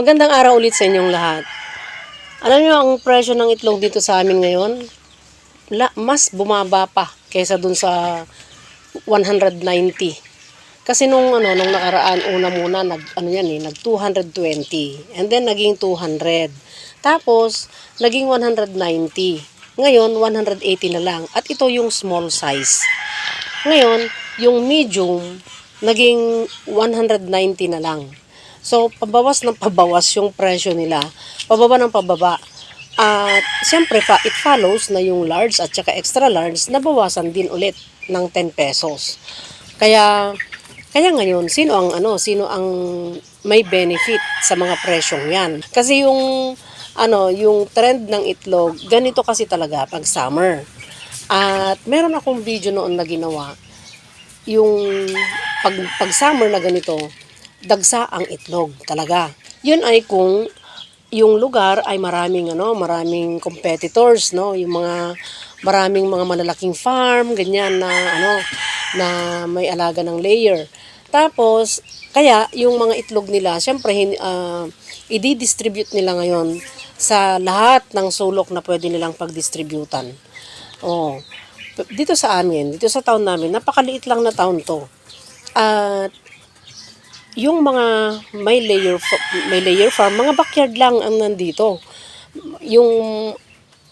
Magandang araw ulit sa inyong lahat. Alam niyo ang presyo ng itlog dito sa amin ngayon? La, mas bumaba pa kaysa dun sa 190. Kasi nung ano nung nakaraan una muna nag ano yan eh nag 220 and then naging 200. Tapos naging 190. Ngayon 180 na lang at ito yung small size. Ngayon, yung medium naging 190 na lang. So, pabawas ng pabawas yung presyo nila. Pababa ng pababa. At siyempre, fa- it follows na yung large at saka extra large nabawasan din ulit ng 10 pesos. Kaya, kaya ngayon, sino ang ano, sino ang may benefit sa mga presyong 'yan? Kasi yung ano, yung trend ng itlog, ganito kasi talaga pag summer. At meron akong video noon na ginawa yung pag, pag summer na ganito, dagsa ang itlog talaga. Yun ay kung yung lugar ay maraming ano, maraming competitors, no? Yung mga maraming mga malalaking farm, ganyan na ano, na may alaga ng layer. Tapos kaya yung mga itlog nila, syempre ah, i-distribute nila ngayon sa lahat ng sulok na pwede nilang pagdistributan. Oh. Dito sa amin, dito sa town namin, napakaliit lang na town to. At yung mga may layer may layer farm, mga backyard lang ang nandito. Yung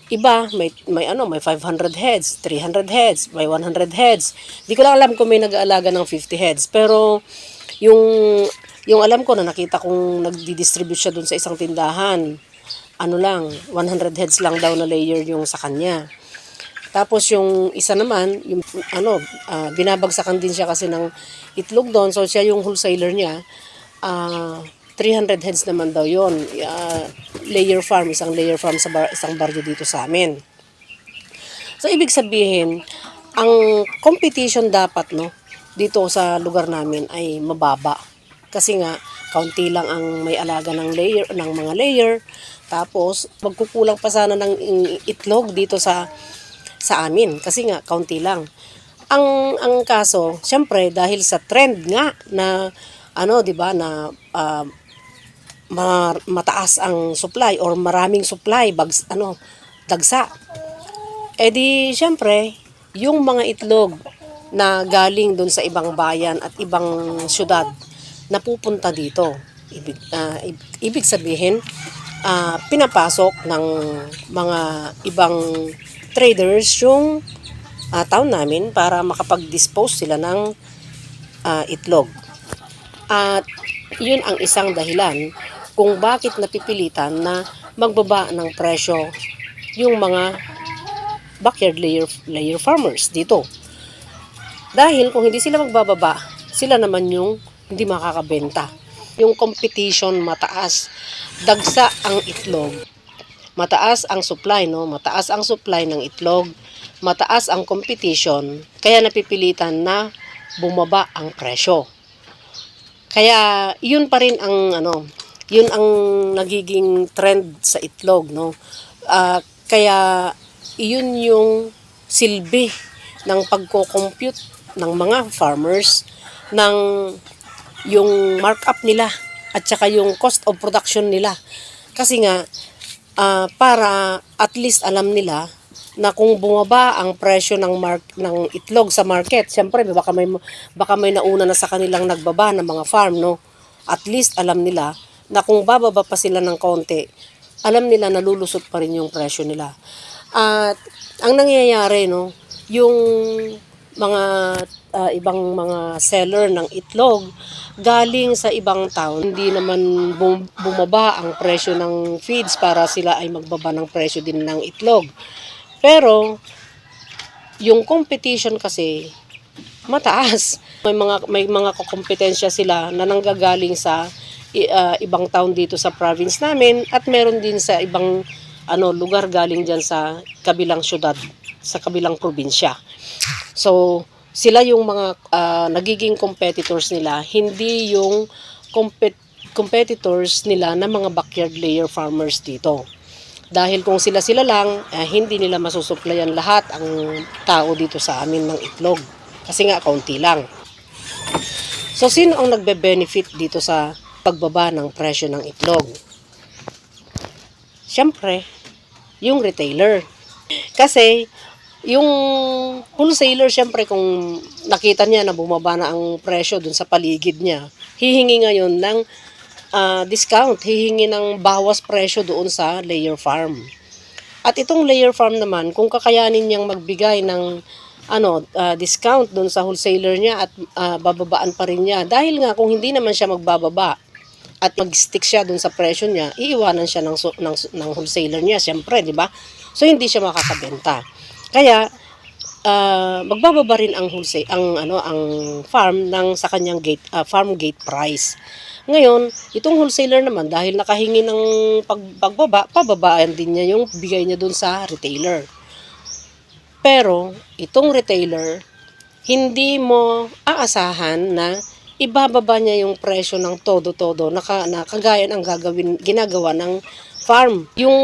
iba may may ano, may 500 heads, 300 heads, may 100 heads. Di ko lang alam kung may nag-aalaga ng 50 heads, pero yung yung alam ko na nakita kong nagdi-distribute siya dun sa isang tindahan. Ano lang, 100 heads lang daw na layer yung sa kanya. Tapos yung isa naman, yung ano, ah, binabagsakan din siya kasi ng itlog doon. So siya yung wholesaler niya. Ah, 300 heads naman daw yon layer farm, isang layer farm sa bar- isang baryo dito sa amin. So ibig sabihin, ang competition dapat no dito sa lugar namin ay mababa. Kasi nga kaunti lang ang may alaga ng layer ng mga layer. Tapos magkukulang pa sana ng itlog dito sa sa amin kasi nga kaunti lang. Ang ang kaso, syempre dahil sa trend nga na ano, 'di ba, na ah, ma- mataas ang supply or maraming supply bags ano, dagsa. Eh di syempre, yung mga itlog na galing doon sa ibang bayan at ibang syudad napupunta dito. Ibig, ib- ibig sabihin, ah, pinapasok ng mga ibang traders yung ah, town namin para makapag-dispose sila ng ah, itlog. At yun ang isang dahilan kung bakit napipilitan na magbaba ng presyo yung mga backyard layer, layer farmers dito. Dahil kung hindi sila magbababa, sila naman yung hindi makakabenta. Yung competition mataas, dagsa ang itlog. Mataas ang supply, no? Mataas ang supply ng itlog, mataas ang competition, kaya napipilitan na bumaba ang presyo. Kaya yun pa rin ang ano, yun ang nagiging trend sa itlog, no? Ah, kaya yun yung silbi ng pagko-compute ng mga farmers ng yung markup nila at saka yung cost of production nila. Kasi nga ah, para at least alam nila na kung bumaba ang presyo ng mark ng itlog sa market, siyempre baka may baka may nauna na sa kanilang nagbaba ng mga farm, no? At least alam nila na kung bababa pa sila ng konti, alam nila na lulusot pa rin yung presyo nila. At ang nangyayari, no, yung mga ah, ibang mga seller ng itlog galing sa ibang town, hindi naman bum- bumaba ang presyo ng feeds para sila ay magbaba ng presyo din ng itlog. Pero yung competition kasi mataas. May mga may mga kompetensya sila na nanggagaling sa ah, ibang town dito sa province namin at meron din sa ibang ano lugar galing diyan sa kabilang syudad, sa kabilang probinsya. So, sila yung mga ah, nagiging competitors nila, hindi yung compet- competitors nila na mga backyard layer farmers dito. Dahil kung sila-sila lang, eh, hindi nila masusuplayan lahat ang tao dito sa amin ng itlog. Kasi nga, kaunti lang. So, sino ang nagbe-benefit dito sa pagbaba ng presyo ng itlog. Siyempre, yung retailer. Kasi, yung wholesaler, siyempre, kung nakita niya na bumaba na ang presyo dun sa paligid niya, hihingi ngayon ng ah, discount, hihingi ng bawas presyo doon sa layer farm. At itong layer farm naman, kung kakayanin niyang magbigay ng ano, ah, discount doon sa wholesaler niya at ah, bababaan pa rin niya. Dahil nga kung hindi naman siya magbababa at mag-stick siya doon sa presyo niya, iiwanan siya ng, ng, ng wholesaler niya, siyempre, di ba? So, hindi siya makakabenta. Kaya, ah, magbababa rin ang wholesale, ang, ano, ang farm ng sa kanyang gate, ah, farm gate price. Ngayon, itong wholesaler naman, dahil nakahingi ng pag, pagbaba, pababaan din niya yung bigay niya doon sa retailer. Pero, itong retailer, hindi mo aasahan na ibababa niya yung presyo ng todo-todo na, ka, na kagaya ng gagawin, ginagawa ng farm. Yung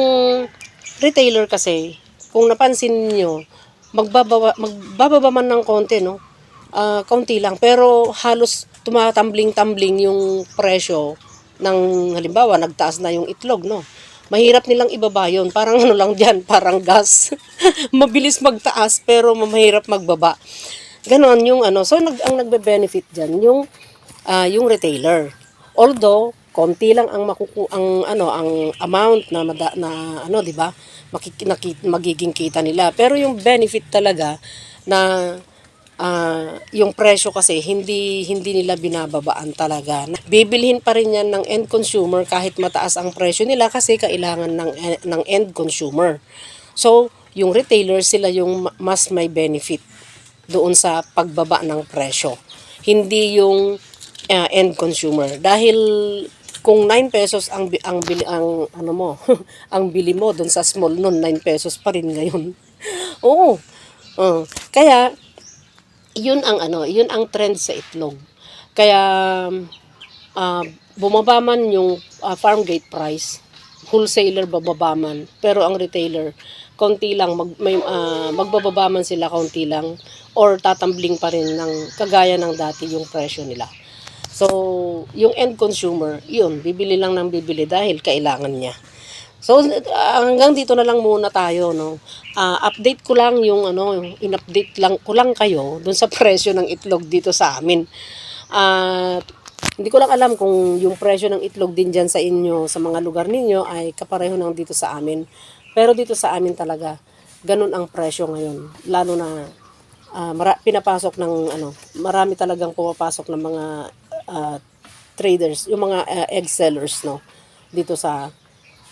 retailer kasi, kung napansin niyo, magbababa, magbababa man ng konti, no? Ah, kaunti lang. Pero halos tumatambling-tambling yung presyo ng halimbawa, nagtaas na yung itlog, no? Mahirap nilang ibaba yun. Parang ano lang dyan, parang gas. Mabilis magtaas pero mahirap magbaba. Ganon yung ano. So, nag, ang nagbe-benefit dyan, yung, ah, yung retailer. Although, konti lang ang makuku ang ano ang amount na mada, na ano 'di ba magiging kita nila pero yung benefit talaga na ah, yung presyo kasi hindi hindi nila binababaan talaga. Bibilhin pa rin yan ng end consumer kahit mataas ang presyo nila kasi kailangan ng eh, ng end consumer. So, yung retailer sila yung ma- mas may benefit doon sa pagbaba ng presyo. Hindi yung ah, end consumer dahil kung 9 pesos ang ang bili, ang ano mo, ang bili mo doon sa small noon 9 pesos pa rin ngayon. Oo. Oh, kaya yun ang ano, yun ang trend sa itlog. Kaya ah, bumaba man yung ah, farm gate price, wholesaler bababa man, pero ang retailer konti lang mag may ah, magbababa man sila konti lang or tatambling pa rin ng kagaya ng dati yung presyo nila. So, yung end consumer, yun, bibili lang ng bibili dahil kailangan niya. So hanggang dito na lang muna tayo no. Ah, update ko lang yung ano, in-update lang ko lang kayo dun sa presyo ng itlog dito sa amin. At hindi ko lang alam kung yung presyo ng itlog din diyan sa inyo sa mga lugar ninyo ay kapareho ng dito sa amin. Pero dito sa amin talaga ganun ang presyo ngayon. Lalo na ah, mara- pinapasok ng ano, marami talagang pumapasok ng mga ah, traders, yung mga ah, egg sellers no dito sa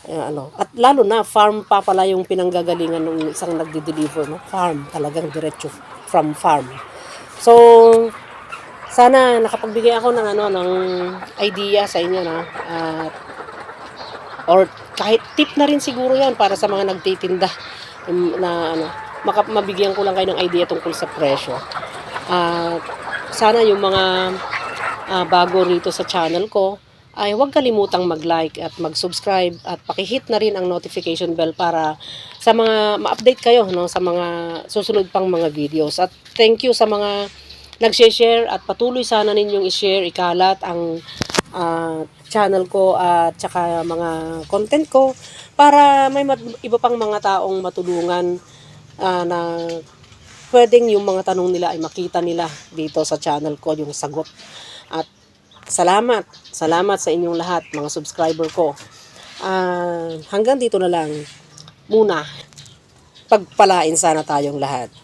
eh, ano, at lalo na farm pa pala yung pinanggagalingan ng isang nagde-deliver, no? Farm, talagang diretso from farm. So, sana nakapagbigay ako ng ano ng idea sa inyo no. At or kahit tip na rin siguro 'yan para sa mga nagtitinda na ano, mabigyan ko lang kayo ng idea tungkol sa presyo. At sana yung mga ah, bago rito sa channel ko ay huwag kalimutang mag-like at mag-subscribe at pakihit na rin ang notification bell para sa mga ma-update kayo no sa mga susunod pang mga videos. At thank you sa mga nag-share at patuloy sana ninyong i-share, ikalat ang ah, channel ko at saka mga content ko para may iba pang mga taong matulungan ah, na pwedeng yung mga tanong nila ay makita nila dito sa channel ko yung sagot. At salamat, salamat sa inyong lahat, mga subscriber ko. Ah, hanggang dito na lang muna. Pagpalain sana tayong lahat.